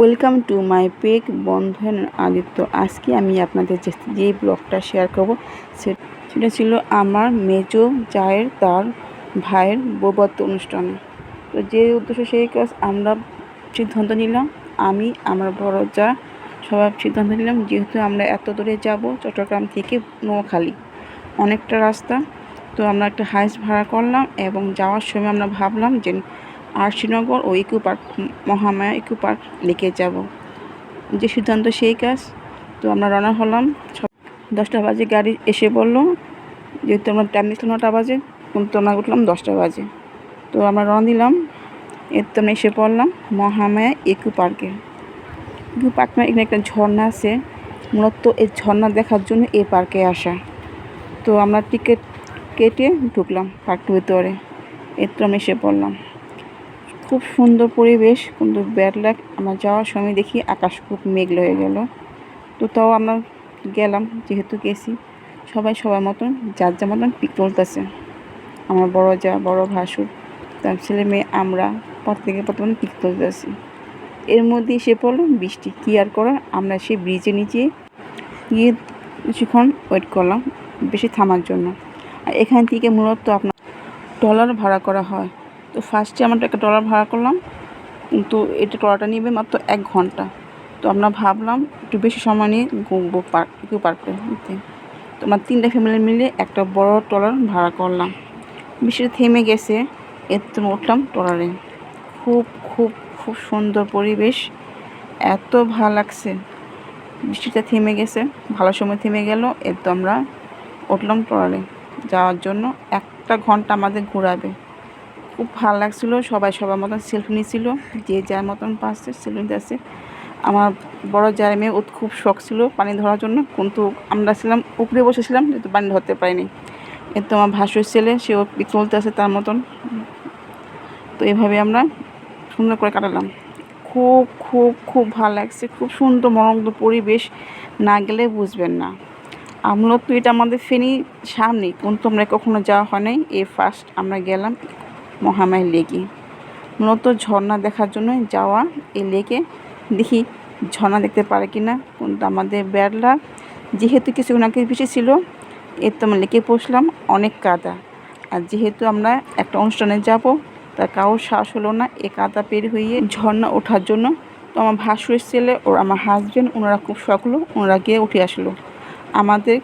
Welcome to my পেক বন্ধন আদিত্য আজকে আমি আপনাদের যে ব্লগটা শেয়ার করব সেটা ছিল আমার মেজো জায়ের তার ভাইয়ের বৌবত্ত অনুষ্ঠানে। তো যে উদ্দেশ্য সেই কাজ আমরা সিদ্ধান্ত নিলাম, আমি, আমার বড় যা সবাই সিদ্ধান্ত নিলাম, যেহেতু আমরা এত দূরে যাব চট্টগ্রাম থেকে নোয়াখালী। অনেকটা রাস্তা। তো আমরা একটা হাইস ভাড়া করলাম এবং যাওয়ার সময় আমরা ভাবলাম যে আরশিনগর ও eco park, Mahamaya eco park লেকে যাব। যে সিদ্ধান্ত সেই কাজ। তো আমরা রওনা হলাম। দশটা বাজে গাড়ি এসে পড়ল যেহেতু আমরা টাইম দিয়েছিলাম নটা বাজে? কিন্তু আমরা উঠলাম দশটা বাজে। তো আমরা রওনা দিলাম। এর তো আমরা এসে পড়লাম মহামায়া ইকো পার্কে। ইকো পার্ক মানে এখানে একটা ঝর্ণা আছে। মূলত এই ঝর্ণা দেখার জন্য এই পার্কে আসা। তো আমরা টিকিট কেটে ঢুকলাম পার্কটির ভিতরে। এর তো আমরা এসে পড়লাম। খুব সুন্দর পরিবেশ কিন্তু ব্যাড আমরা যাওয়ার সময় দেখি আকাশ খুব মেঘলা হয়ে গেল। তো তাও আমরা গেলাম, যেহেতু গেছি। সবাই সবার মতন, যার যার মতন পিক তুলতেছে আমার বড় যা, বড় ভাসুর, তার ছেলে মেয়ে, আমরা প্রত্যেকে প্রথমে পিক তুলতেছি এর মধ্যে এসে পড়ল, বৃষ্টি কী আর করার? আমরা সেই ব্রিজের নিচে গিয়ে কিছুক্ষণ ওয়েট করলাম, বেশি থামার জন্য। আর এখান থেকে মূলত আপনার ট্রলার ভাড়া করা হয়। তো ফার্স্টে আমরা একটা ট্রলার ভাড়া করলাম। কিন্তু এটা ট্রলারটা নেবে মাত্র এক ঘণ্টা। তো আমরা ভাবলাম, একটু বেশি সময় নিয়ে ঘুরবো পার্ক ইকো পার্কে। তো আমরা তিনটা ফ্যামিলি মিলে একটা বড় ট্রলার ভাড়া করলাম। বৃষ্টি থেমে গেছে এর তো উঠলাম ট্রলারে। খুব খুব খুব সুন্দর পরিবেশ। এত ভালো লাগছে। বৃষ্টিটা থেমে গেছে, ভালো সময় থেমে গেল এর তো আমরা উঠলাম ট্রলারে। যাওয়ার জন্য একটা ঘণ্টা আমাদের ঘোরাবে। খুব ভালো লাগছিল, সবাই সবার মতন সেলফি নিচ্ছিল, যে যার মতন পাচ্ছে সেলফি নিতে আমার বড় জায় মেয়ে, ওর খুব শখ ছিল পানি ধরার জন্য, কিন্তু আমরা ছিলাম, উপরে বসেছিলাম যেহেতু পানি ধরতে পারিনি। এর তো আমার ভাসুর ছেলে, সেও তুলতে আছে তার মতন। তো এভাবে আমরা সুন্দর করে কাটালাম। খুব খুব খুব ভালো লাগছে, খুব সুন্দর মনোমুগ্ধ পরিবেশ, না গেলে বুঝবেন না। আমরা তো এটা আমাদের ফেনি সামনে কিন্তু আমরা কখনো যাওয়া হয় নাই, এই ফার্স্ট আমরা গেলাম মহামায় লেকে মূলত ঝর্ণা দেখার জন্য যাওয়া এই লেকে দেখি ঝর্ণা দেখতে পারে কি না কিন্তু আমাদের বেড়লা। যেহেতু কিছু নাকি বেশি ছিল এর তো আমরা লেকে পৌঁছলাম অনেক কাদা। আর যেহেতু আমরা একটা অনুষ্ঠানে যাব, তা কারোর শ্বাস হলো না এ কাদা পের হয়ে ঝর্ণা ওঠার জন্য। তো আমার ভাসুরের ছেলে ও আমার হাজব্যান্ড ওনারা খুব শখ হলো ওনারা গিয়ে উঠে আসলো। আমাদের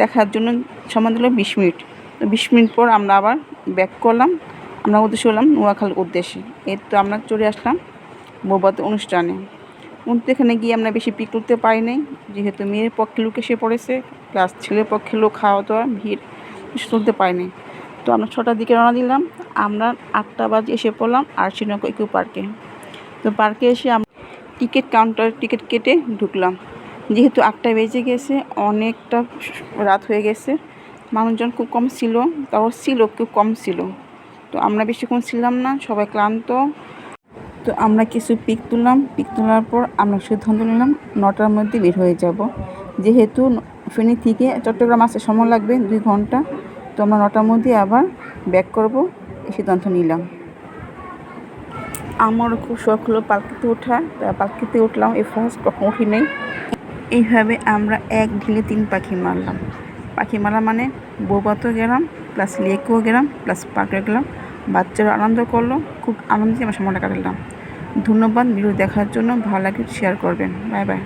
দেখার জন্য সময় দিল বিশ মিনিট। তো বিশ মিনিট পর আমরা আবার ব্যাক করলাম। আমরা উদ্দেশ্য হলাম নোয়াখালীর উদ্দেশ্যে। এর তো আমরা চলে আসলাম বৌবাত অনুষ্ঠানে। কিন্তু এখানে গিয়ে আমরা বেশি পিক তুলতে পারি নাই। যেহেতু মেয়ের পক্ষে লোক এসে পড়েছে প্লাস ছেলের পক্ষে লোক খাওয়া দাওয়া ভিড় বেশি তুলতে পারিনি তো আমরা ছটার দিকে রওনা দিলাম। আমরা আটটা বাজে এসে পড়লাম আর শ্রীনগর ইকো পার্কে। তো পার্কে এসে আমরা টিকিট কাউন্টার টিকিট কেটে ঢুকলাম। যেহেতু আটটা বেজে গেছে, অনেকটা রাত হয়ে গেছে। মানুষজন খুব কম ছিল, তাও ছিল, খুব কম ছিল। তো আমরা বেশিক্ষণ ছিলাম না, সবাই ক্লান্ত। তো আমরা কিছু পিক তুললাম, পিক তোলার পর আমরা সিদ্ধান্ত নিলাম, নটার মধ্যে বের হয়ে যাব। যেহেতু ফেনী থেকে চট্টগ্রাম আসতে সময় লাগবে, দুই ঘণ্টা। তো আমরা নটার মধ্যে আবার ব্যাক করব এই সিদ্ধান্ত নিলাম। আমারও খুব শখ হলো পালকিতে ওঠা, তা পালকিতে উঠলাম এই ফার্স্ট কখন উঠি নেই। এইভাবে আমরা এক ঢিলে তিন পাখি মারলাম। পাখি মারা মানে বৌবাতও গেলাম প্লাস লেকেও গেলাম প্লাস পার্কে গেলাম। বাচ্চারা আনন্দ করল, খুব আনন্দে আমার সময়টা কাটালাম। ধন্যবাদ, ভিডিও দেখার জন্য ভালো লাগে শেয়ার করবেন। Bye bye